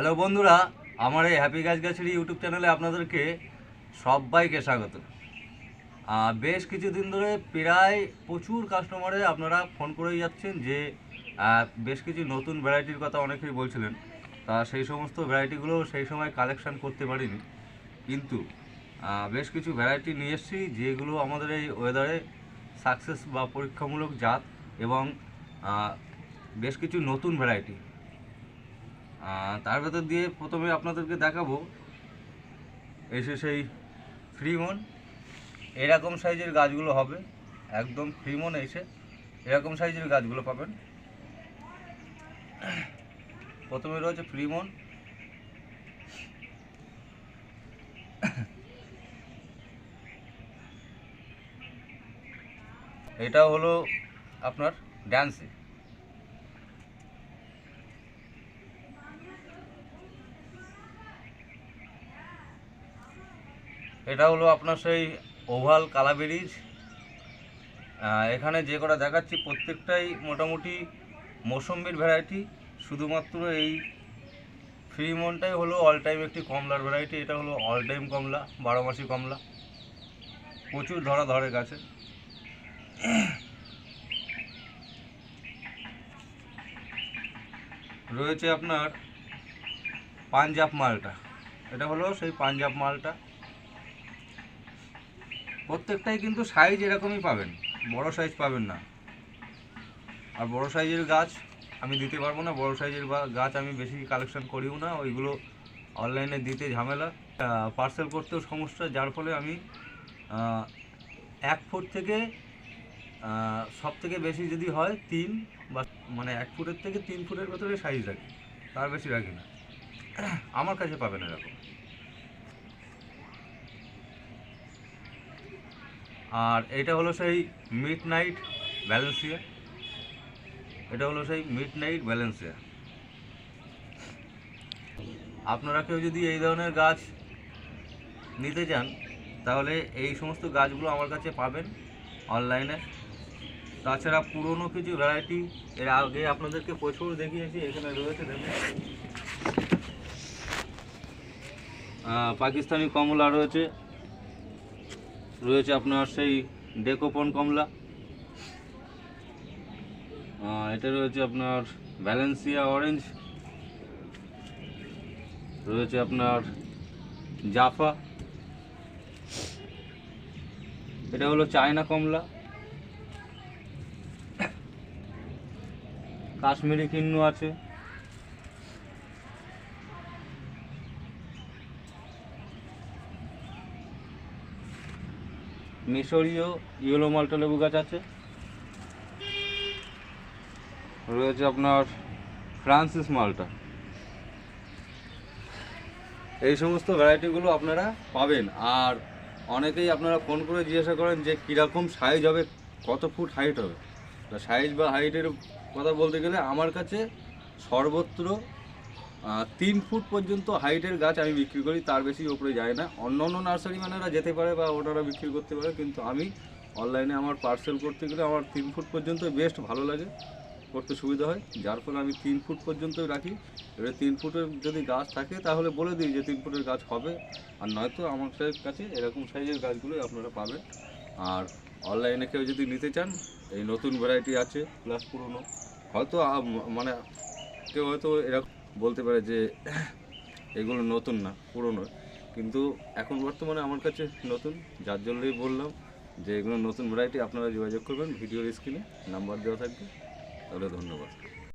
Hello বন্ধুরা, আমার এই হ্যাপি গাছ গাছের ইউটিউব চ্যানেলে আপনাদেরকে সবাইকে স্বাগত। বেশ কিছুদিন ধরে প্রায় প্রচুর কাস্টমারে আপনারা ফোন করেই যাচ্ছেন যে বেশ কিছু নতুন ভ্যারাইটির কথা অনেকেই বলছিলেন। তা সেই সমস্ত ভ্যারাইটিগুলো সেই সময় কালেকশান করতে পারিনি। কিন্তু বেশ কিছু ভ্যারাইটি নিয়ে এসেছি যেগুলো আমাদের এই ওয়েদারে সাকসেস বা পরীক্ষামূলক জাত এবং বেশ কিছু নতুন ভ্যারাইটি তার ভেতর দিয়ে প্রথমে আপনাদেরকে দেখাবো। এসে সেই ফ্রিমন এরকম সাইজের গাছগুলো হবে। একদম ফ্রিমন এসে এরকম সাইজের গাছগুলো পাবেন। প্রথমে রয়েছে ফ্রিমন এটা হলো আপনার ড্যান্সে এটা হলো আপনার সেই ওভাল কালাবেরিজ। এখানে যে কটা দেখাচ্ছি, প্রত্যেকটাই মোটামুটি মৌসম্বির ভ্যারাইটি শুধুমাত্র এই ফ্রিমনটাই হলো অল টাইম একটি কমলার ভ্যারাইটি এটা হলো অল টাইম কমলা, বারো মাসি কমলা। প্রচুর ধরা ধরে গাছে। রয়েছে আপনার পাঞ্জাব মালটা। এটা হলো সেই পাঞ্জাব মালটা। প্রত্যেকটাই কিন্তু সাইজ এরকমই পাবেন। বড় সাইজ পাবেন না। আর বড় সাইজের গাছ আমি দিতে পারব না। বড় সাইজের গাছ আমি বেশি কালেকশন করিও না। ওইগুলো অনলাইনে দিতে ঝামেলা। পার্সেল করতেও সমস্যা। যার ফলে আমি এক ফুট থেকে সব থেকে বেশি যদি হয় তিন বা মানে এক ফুটের থেকে তিন ফুটের ভেতরে সাইজ রাখি। তার বেশি রাখি না। আমার কাছে পাবেন এরকম। আর এটা হলো সেই মিড নাইট ব্যালেন্সিয়া এটা হলো সেই মিড নাইট ব্যালেন্সিয়া আপনারা কেউ যদি এই ধরনের গাছ নিতে চান, তাহলে এই সমস্ত গাছগুলো আমার কাছে পাবেন অনলাইনে। তাছাড়া পুরনো কিছু ভ্যারাইটি এর আগে আপনাদেরকে প্রচুর দেখিয়েছি, এখানে রয়েছে দেখুন। পাকিস্তানি কমলা রয়েছে রয়েছে আপনার সেই ডেকোপন কমলা। এটা রয়েছে আপনার ব্যালেন্সিয়া অরেঞ্জ রয়েছে আপনার জাফা এটা হলো চায়না কমলা। কাশ্মীরি কিন্নু আছে। মিশরীয় ইয়েলো মাল্টা লেবু গাছ আছে। রয়েছে আপনার ফ্রান্সিস মালটা। এই সমস্ত ভ্যারাইটিগুলো আপনারা পাবেন। আর অনেকেই আপনারা ফোন করে জিজ্ঞাসা করেন যে কীরকম সাইজ হবে, কত ফুট হাইট হবে। সাইজ বা হাইটের কথা বলতে গেলে আমার কাছে সর্বত্র তিন ফুট পর্যন্ত হাইটের গাছ আমি বিক্রি করি, তার বেশি ওপরে যায় না। অন্য অন্য নার্সারি ম্যানেরা যেতে পারে বা ওনারা বিক্রি করতে পারে, কিন্তু আমি অনলাইনে আমার পার্সেল করতে গেলে আমার তিন ফুট পর্যন্ত বেস্ট ভালো লাগে, করতে সুবিধা হয়। যার ফলে আমি তিন ফুট পর্যন্তই রাখি। এবারে তিন ফুটের যদি গাছ থাকে, তাহলে বলে দিই যে তিন ফুটের গাছ হবে। আর নয়তো আমার কাছে এরকম সাইজের গাছগুলোই আপনারা পাবেন। আর অনলাইনে কেউ যদি নিতে চান, এই নতুন ভ্যারাইটি আছে প্লাস পুরনো। হয়তো মানে কেউ হয়তো এরকম বলতে পারে যে এগুলো নতুন না, পুরনো। কিন্তু এখন বর্তমানে আমার কাছে নতুন, যার জন্যই বললাম যে এগুলো নতুন ভ্যারাইটি আপনারা যোগাযোগ করবেন, ভিডিওর স্ক্রিনে নাম্বার দেওয়া থাকবে। তাহলে ধন্যবাদ।